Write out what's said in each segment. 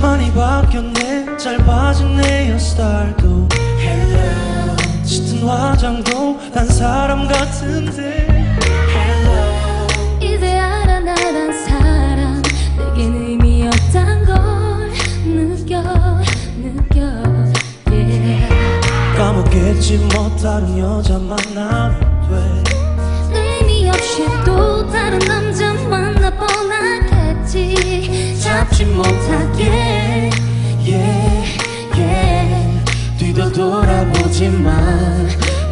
많이 바뀌었네. 짧아진 내 헤어스타일도. 짙은 화장도 난 사람 같은데. 뭐 다른 여자 만나면 돼 의미 없이 또 다른 남자 만나 뻔하겠지 잡지 못하게 yeah, yeah. 뒤도 돌아보지만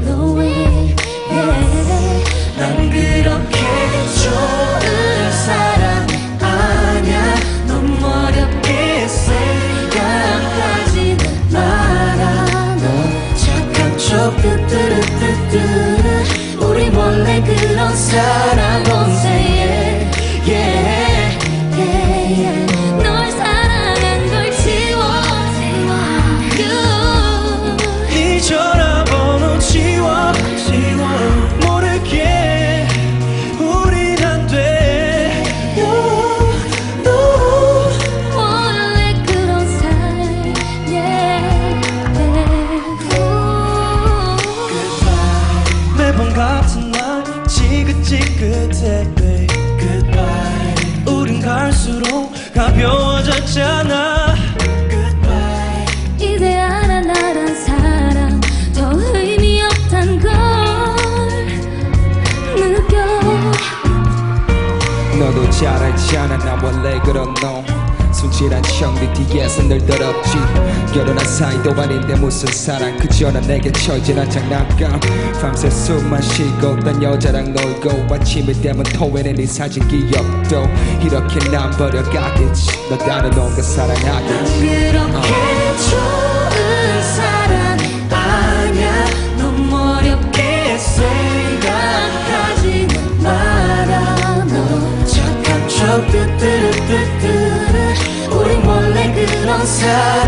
No way yeah. 난 그렇게 뜨뜨르뜨뜨르 우리 몰래 그런 사람 지긋지긋해 babe Goodbye. 우린 갈수록 가벼워졌잖아. Goodbye. 이제 알아 나란 사람 더 의미 없단 걸 느껴. 너도 잘 알잖아. 나 원래 그런 놈 순진한 척네 뒤에서 늘 더럽지. 결혼한 사이도 아닌데 무슨 사랑. 그저 난 내게 처지난 장난감. 밤새 숨만 쉬고 딴 여자랑 놀고 아침이 되면 토해낸 네 사진 기억도 이렇게 난 버려가겠지. 너 다른 놈과 사랑하겠지. 그렇게 inside.